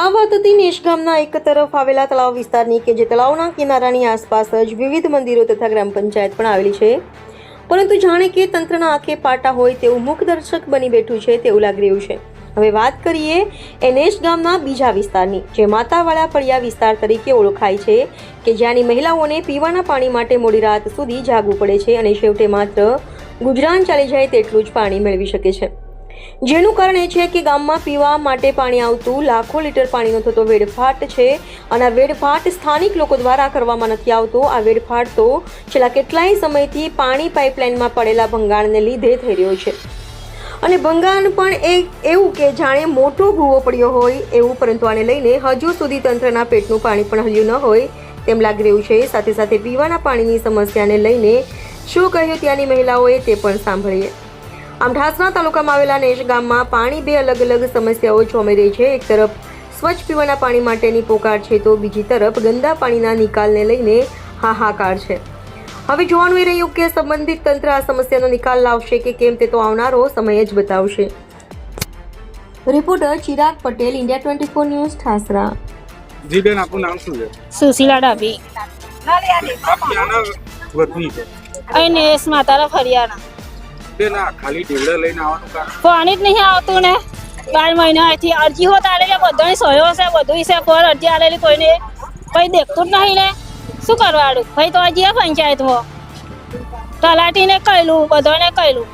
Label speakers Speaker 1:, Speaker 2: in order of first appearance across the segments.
Speaker 1: આ વાત હતી નેશ ગામના એક તરફ આવેલા તળાવ વિસ્તારની કે જે તળાવના કિનારાની આસપાસ જ વિવિધ મંદિરો તથા ગ્રામ પંચાયત પણ આવેલી છે. પરંતુ જાણે કે તંત્રના આંખે પાટા હોય તેવું મુખદર્શક બની બેઠું છે તેવું લાગી રહ્યું છે. હવે વાત કરીએ એ નેશ ગામના બીજા વિસ્તારની, જે માતાવાળા ફળિયા વિસ્તાર તરીકે ઓળખાય છે, કે જ્યાંની મહિલાઓને પીવાના પાણી માટે મોડી રાત સુધી જાગવું પડે છે અને છેવટે માત્ર ગુજરાન ચાલી જાય તેટલું જ પાણી મેળવી શકે છે. જેનું કારણ એ છે કે ગામમાં પીવા માટે પાણી આવતું લાખો લીટર પાણીનો થતો વેડફાટ છે અને આ વેડફાટ સ્થાનિક લોકો દ્વારા કરવામાં નથી આવતો. આ વેડફાટ તો છેલ્લા કેટલાય સમયથી પાણી પાઇપલાઇનમાં પડેલા ભંગાણને લીધે થઈ રહ્યો છે. અને ભંગાણ પણ એક એવું કે જાણે મોટો ભૂવો પડ્યો હોય એવું, પરંતુ આને લઈને હજુ સુધી તંત્રના પેટનું પાણી પણ હલ્યું ન હોય તેમ લાગી રહ્યું છે. સાથે સાથે પીવાના પાણીની સમસ્યાને લઈને શું કહ્યું ત્યાંની મહિલાઓએ તે પણ સાંભળીએ. આમ ઢાસના તાલુકામાં આવેલા નેશ ગામમાં પાણી બે અલગ અલગ સમસ્યાઓ જોવા રહી છે. એક તરફ સ્વચ્છ પીવાના પાણી માટેની પોકાર છે તો બીજી તરફ ગંદા પાણીના નિકાલને લઈને હાહાકાર છે. હવે જોવાનું એ રહ્યું કે સંબંધિત તંત્ર આ સમસ્યાનો નિકાલ લાવશે કે કેમ તે તો આવનારો સમય જ બતાવશે. Reporter Chirag Patel India twenty four news Thasra.
Speaker 2: જી બેન આપનું નામ શું છે?
Speaker 3: સુશીલા ડાબી
Speaker 2: આપ ક્યાંના વતની છો.
Speaker 3: અહીં
Speaker 2: બેન ખાલી ઢેવડા લઈને આવવાનું કારણ.
Speaker 3: પાણી જ નહીં આવતું ને. બાર મહિના અહીંથી અરજી હોત આલેલી બધાની સહયો છે બધું છે પર અરજી આલેલી કોઈને કઈ દેખતું જ નહીં ને. શું કરવાનું? ભાઈ તો હજી પંચાયતમાં. તલાટીને કહેલું બધાને કહેલું?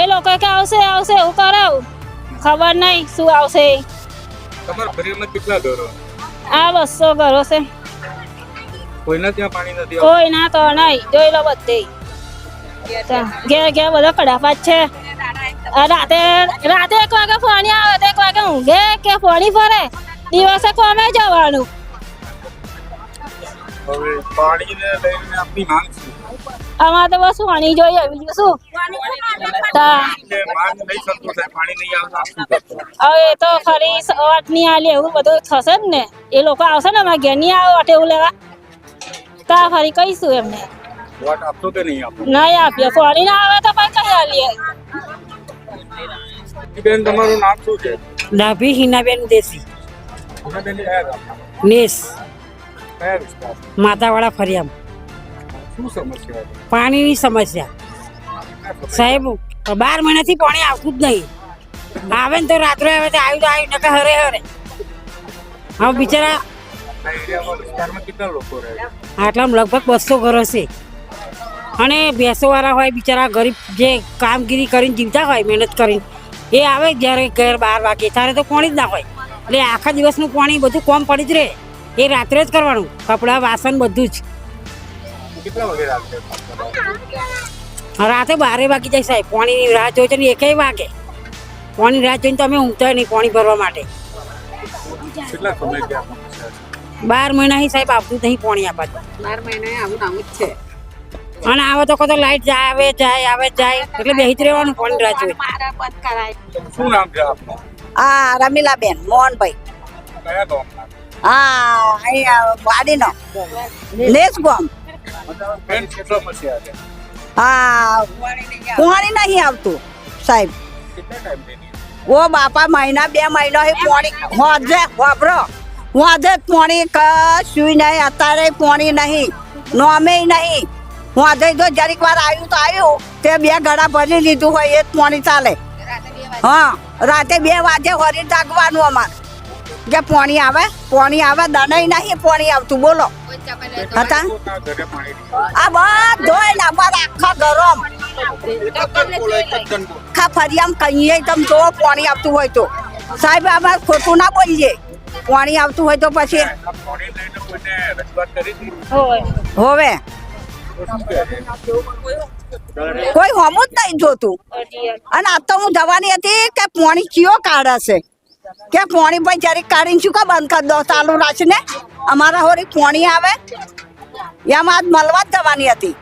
Speaker 3: એ લોકો? કે આવશે આવશે એવું કરાવું. ખબર નહીં શું આવશે.
Speaker 2: તમારા ફરિયામાં કેટલા ઘરો
Speaker 3: આ બસો ઘરો છે.
Speaker 2: કોઈના ત્યાં પાણી નથી આવતું?
Speaker 3: કોઈ ના તો નહીં. જોઈ લો બધે. ઘેર બધા કડાપાત છે. રાતે રાતે એક વાગે ફોણી આવે તો એક વાગે ઊંઘે કે ફોની ફરે? દિવસે કોમે જવાનું? અમારે તો બસ પાણી જોઈએ બીજું શું? હવે એ તો ફરી વટ નહીં આલી એવું બધું થશે જ ને. એ લોકો આવશે ને અમારા ઘેરની આવે વટ એવું લેવા? તા ફરી કહીશું એમને.
Speaker 2: વોટ આપશો કે નહીં આપો
Speaker 3: નહીં આપીએ પાણી ના આવે તો પણ કઈ આલીએ.
Speaker 2: બેન તમારું નામ શું છે?
Speaker 4: ડાભી હિનાબેન દેશી.
Speaker 2: હિનાબેન
Speaker 4: નેસ
Speaker 2: કયા વિસ્તાર
Speaker 4: ફરિયામ.
Speaker 2: શું સમસ્યા
Speaker 4: પાણીની સમસ્યા. સાહેબ બાર મહિનાથી પાણી આવતું જ નહીં. આવે ને તો રાત્રે આવે તો આવ્યું તો આવ્યું નકા હરે હરે. હવે બિચારા
Speaker 2: છે?
Speaker 4: આટલામાં લગભગ બસો ઘર હશે. અને ભેંસોવાળા હોય બિચારા ગરીબ જે કામગીરી કરીને જીવતા હોય મહેનત કરીને એ આવે જ્યારે ઘેર બાર વાગે. ત્યારે તો પાણી જ ના હોય. એટલે આખા દિવસનું પાણી બધું કોમ પડી જ રહે. એ રાત્રે જ કરવાનું. કપડાં વાસણ બધું જ. રાતે બારે વાગી જાય સાહેબ. પાણીની રાહ જોઈ તો એકેય વાગે. પાણી રાહ જોઈને તો અમે ઊંઘતા નહીં પાણી ભરવા માટે.
Speaker 2: છે
Speaker 4: બાર મહિના સાહેબ આવતું નહીં પાણી આપાતું
Speaker 5: બાર મહિના આવું ને આવું જ છે.
Speaker 4: અને આવે તો કતો લાઈટ જાય આવે જાય આવે જાય. એટલે જ રહેવાનું
Speaker 5: ફોન કરાય.
Speaker 2: શું નામ છે આપનું?
Speaker 5: આ રમીલાબેન મોહનભાઈ.
Speaker 2: કયા ગામના?
Speaker 5: હા અહીંયા વાડીનો.
Speaker 2: બેન છે
Speaker 5: હા પાણી નહીં આવતું સાહેબ.
Speaker 2: કેટલા
Speaker 5: ઓ બાપા મહિના બે મહિનો એ પાણી હોજે વાપરો. હોજે પોણી પાણી કશું નહીં અત્યારે પોણી નહીં. નોમે નહીં. હોજે જો જરીક વાર આવ્યું તો આવ્યું તે બે ગળા ભરી લીધું હોય એ જ પોણી ચાલે. હા રાતે બે વાગે હોરી જાગવાનું અમારે. કે પોણી આવે? પોણી આવે દનાઈ નહીં પોણી આવતું. બોલો. હતા? આ બધોય ને અમારા આખા ગરમ આખા ફરિયામ કહીએ તમે જો પોણી આવતું હોય તો. સાહેબ અમારે ખોટું ના બોલીએ. પાણી આવતું હોય તો પછી હોવે. કોઈ હોમું જ નહીં જોતું. અને આ તો હું જવાની હતી કે પોણી કયો છે? કે પોણી ભાઈ જયારે કાઢીને શું કા બંધ કરી દો ચાલુ રાખીને અમારા હોરી પોણી આવે. એમ આજ મળવા જ જવાની હતી.